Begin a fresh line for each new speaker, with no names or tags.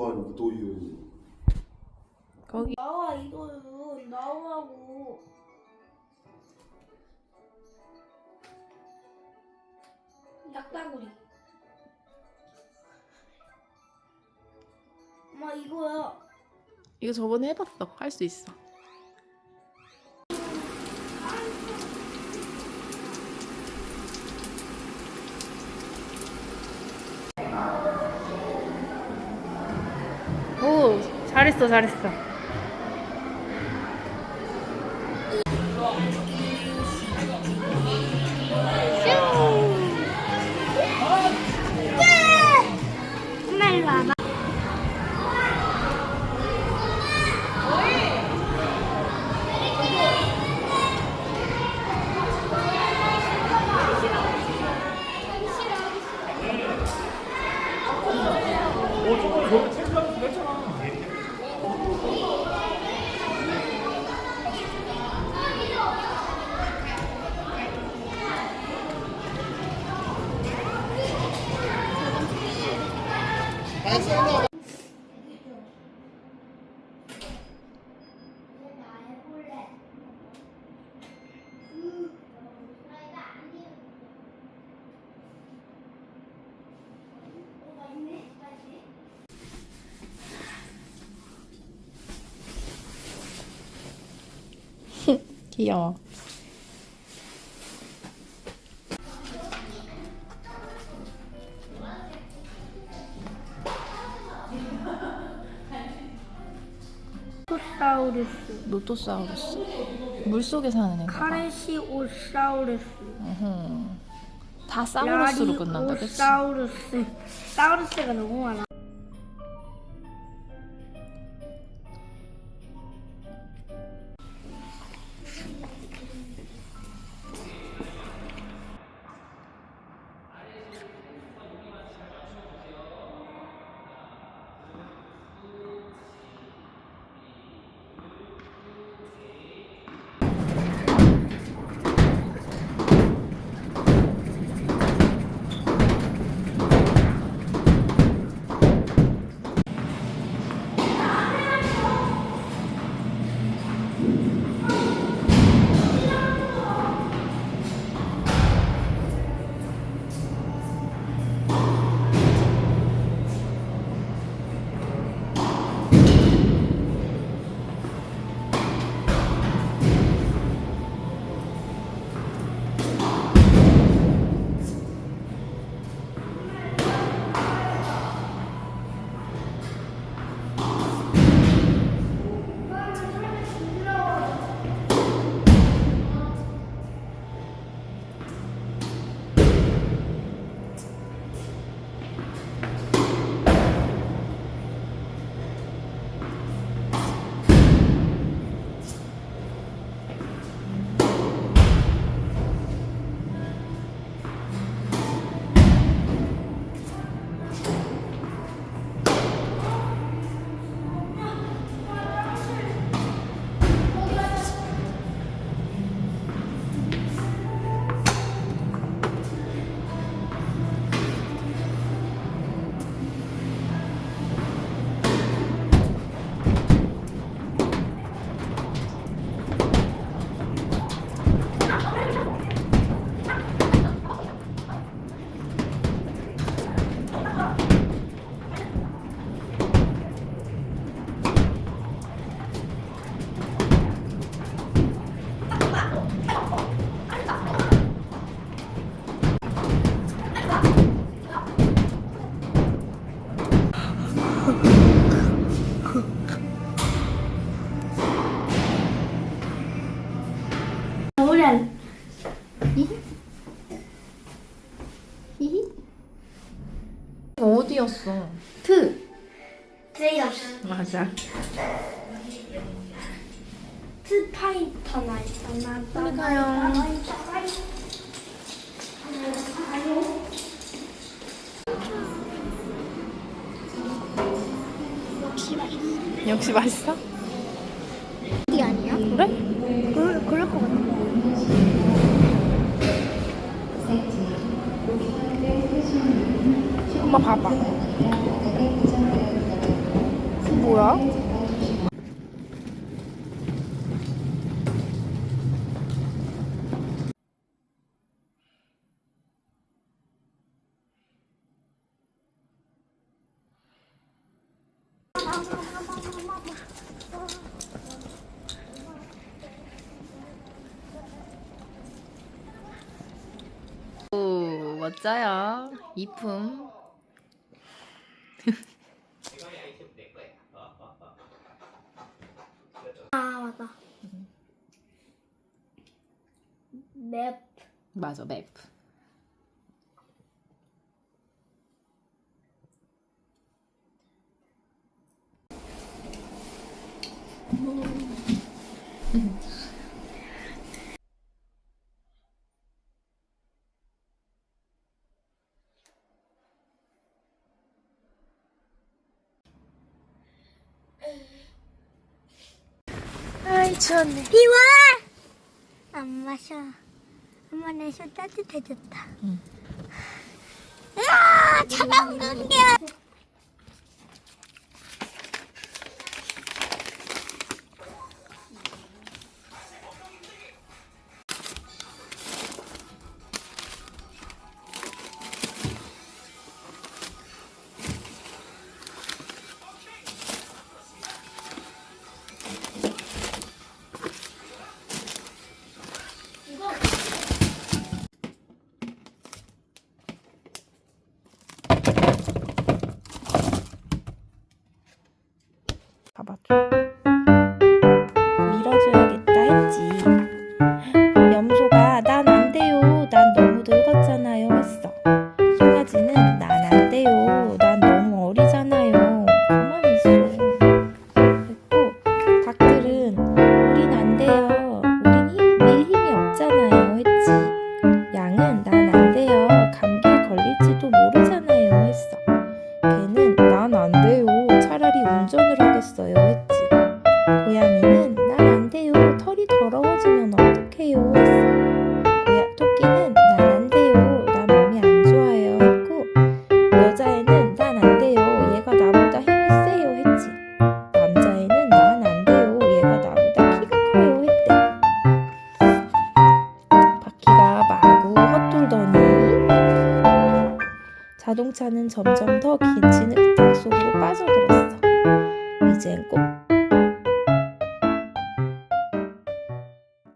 아 이도건, 이도윤.
거기
나와 이거요 나오라고 낙다구리 엄마 이거야
이거 저번에 해봤어. 할 수 있어. 잘했어, 잘했어. 귀여워. 노토사우루스? 물 속에 사는 애가.
카레시오사우루스
다 사우루스로 끝난다, 그치?
라리오사우루스 사우루스가 너무 많아
어디였어?
트 트레이어스
맞아.
스파이터나 있잖아
빨리 가요. 역시 맛있어?
이 아니야?
그래?
그럴, 그럴 것 같아
엄마 봐봐. 뭐야? 오, 멋져요. 이품.
아 맞다. 맵.
맞아, 맵. 아 이, 추웠네.
비와. 안 마셔. 엄마 내 손 따뜻해졌다.
응.
으아 차가운 눈이
털이 더러워지면 어떡해요. 했어. 고야, 토끼는 난 안 돼요. 나 몸이 안 좋아요. 했고, 여자애는 난 안 돼요. 얘가 나보다 힘이 세요. 했지. 남자애는 난 안 돼요. 얘가 나보다 키가 커요. 했대. 바퀴가 마구 헛돌더니 자동차는 점점 더 긴 진흙탕 속으로 빠져들었어. 이젠 꼭